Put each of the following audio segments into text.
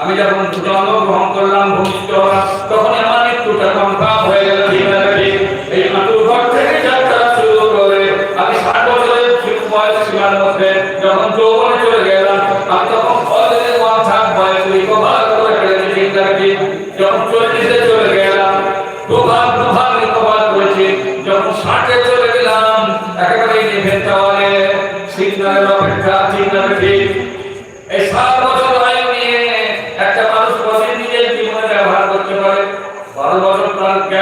আমি যখন জন্মগ্রহণ করলাম ভূমিষ্ঠ হলাম তখন আমার মৃত্যুটা কনফার্ম হয়ে গেল এই মাতুর ঘর থেকে যাত্রা শুরু করে আমি ষাট বছরের বয়স সীমার মধ্যে যখন যৌবনে চলে গেলাম, আমি তখন কলেজে ওয়ান থার্ড বয়স রিকভার করে ফেলেছি ঠিক যখন চল্লিশে চলে গেলাম দুভাগ দুভাগ রিকভার করেছি। যখন ষাটে চলে গেলাম, একেবারে নিভে দেওয়ালে সিগন্যালের অপেক্ষা ঠিক। এই সাত বছর আয়ু নিয়ে একটা মানুষ প্রতিদিন নিজের জীবনে ব্যবহার করতে পারে বারো বছর তার জ্ঞান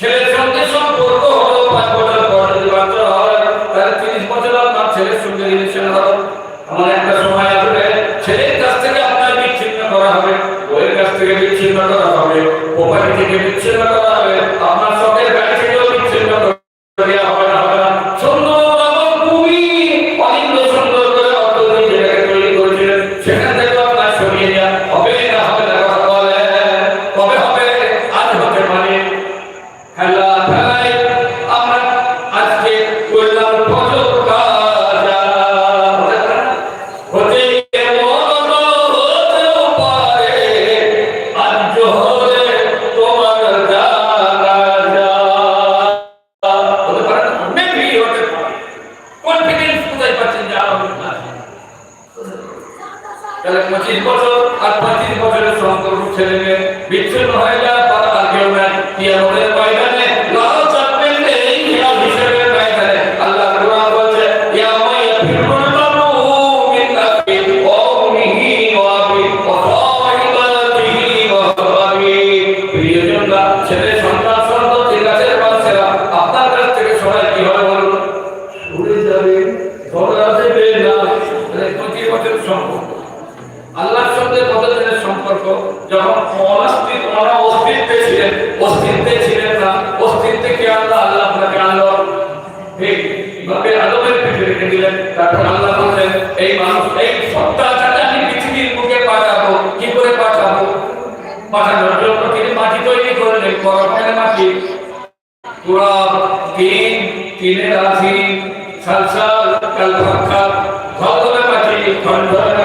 ছেলের সঙ্গে সম্পর্ক হলো পাঁচ বছর পর যদি বাচ্চা হয় তাহলে তিরিশ বছর আপনার ছেলের সঙ্গে রিলেশন হবে আমার একটা সময় আসবে, ছেলের কাছ থেকে আপনার বিচ্ছিন্ন করা হবে বইয়ের কাছ থেকে বিচ্ছিন্ন করা হবে প্রপার্টি থেকে বিচ্ছিন্ন করা তাহলে পঁচিশ বছর আর পঁচিশ বছরের সম্পর্ক ছেলে মেয়ে বিচ্ছিন্ন হয়ে যায় যখন অনাস্তিত্ব ওরা অস্তিত্বে ছিলেন অস্তিত্বে ছিলেন না, অস্তিত্বে কে আল্লাহ? আল্লাহ আপনাকে আনলো ঠিক? ভাবে আদমের পিঠে রেখে দিলেন, তারপর আল্লাহ বলছেন এই মানুষ, এই সত্তাটাকে আমি পৃথিবীর বুকে পাঠাবো। কি করে পাঠাবো? পাঠানোর জন্য তিনি মাটি তৈরি করলেন করপের মাটি। পুরা তিন তিনের আধি সালসাল কালভাক্ষা ধলধলে মাটি, খন্ডলে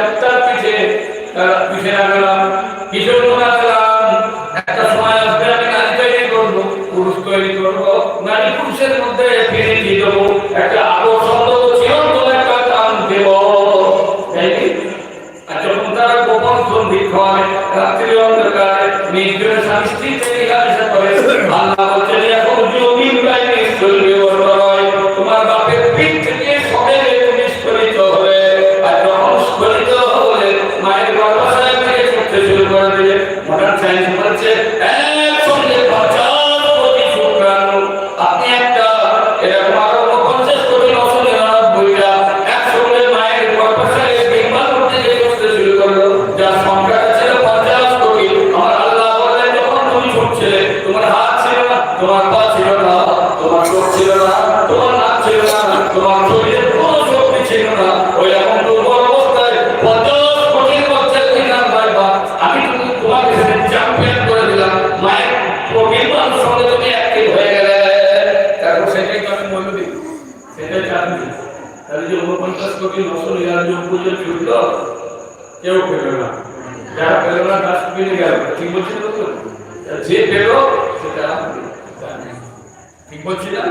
একটা পিঠে পিঠে রাখলাম কিশোর রাখলাম একটা সময় আসবে, আমি নারী তৈরি করব, পুরুষ তৈরি করব। নারী পুরুষের মধ্যে ফিরে দিয়ে দেবো। একটা তারা গোপন সন্ধি খাওয়ায় রাত্রি অন্ধকারে নির্জনে স্বামী স্ত্রীতে জিজ্ঞাসা করে আল্লাহ বলছেন এখন জমিন নিষ্ঠুরী সঙ্গে তুমি অ্যাক্টিভ হয়ে গেলে। তারপর সেটাই সেটাই জানি। তাহলে যে উনপঞ্চাশ কোটি নশো নিরানব্বই জন ছুটল কেউ পেল না। যারা পেল না ডাস্টবিনে গেল। ঠিক বলছি তো? যে পেল, সেটা ঠিক বলছি না?